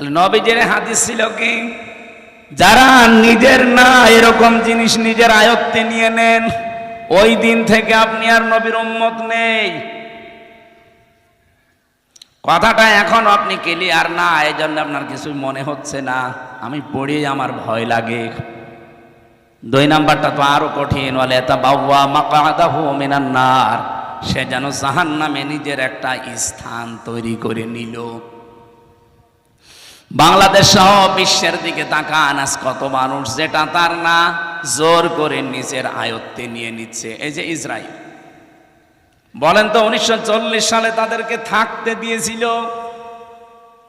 তাহলে নবীজের হাদিস ছিল কি? যারা নিজের না এরকম জিনিস নিজের আয়ত্তে নিয়ে নেন, ওই দিন থেকে আপনি আর নবীর উম্মত নেই। কথাটা এখন আপনি ক্লিয়ার না এই জন্য আপনার কিছু মনে হচ্ছে না। আমি পড়ি আমার ভয় লাগে। দুই নাম্বারটা তো আরও কঠিন বলে তা মাকাদাহু মিনান নার। সে যেন জাহান নামে নিজের একটা স্থান তৈরি করে নিল। বাংলাদেশ সহ বিশ্বের দিকে তাকান, আজ কত মানুষ যেটা তার না, জোর করে নিজের আয়ত্তে নিয়ে নিচ্ছে। এই যে ইসরায়েল। বলেন তো, উনিশশো চল্লিশ সালে তাদেরকে থাকতে দিয়েছিল।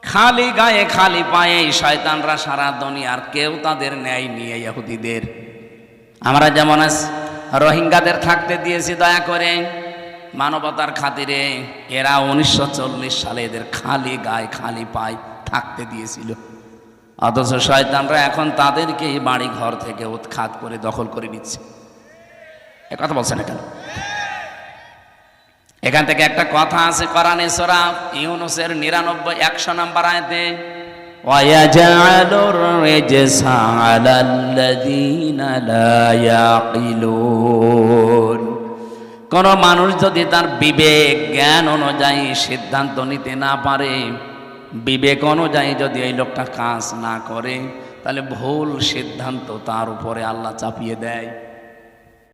খালি গায়ে, খালি পায়ে শয়তানরা সারা দুনিয়ার কেউ তাদের ন্যায় নিয়ে ইহুদিদের। আমরা যেমন রোহিঙ্গাদের থাকতে দিয়েছি, দয়া করে। মানবতার খাতিরে এরা উনিশশো চল্লিশ সালে এদের খালি গায়ে, খালি পায়ে থাকতে দিয়েছিল অথচ শয়তানরা এখন তাদেরকে এই বাড়ি ঘর থেকে উৎখাত করে দখল করে নিচ্ছে এ কথা বলছেন কেন এখান থেকে একটা কথা আছে কোরআনে সূরা ইউনুসের নিরানব্বই একশো নাম্বার আয়াতে ويجعل الرجس على الذين لا يعقلون কোন মানুষ যদি তার বিবেক জ্ঞান অনুযায়ী সিদ্ধান্ত নিতে না পারে বিবেক অনুযায়ী যদি এই লোকটা কাজ না করে, তাহলে ভুল সিদ্ধান্ত তার উপরে আল্লাহ চাপিয়ে দেয়।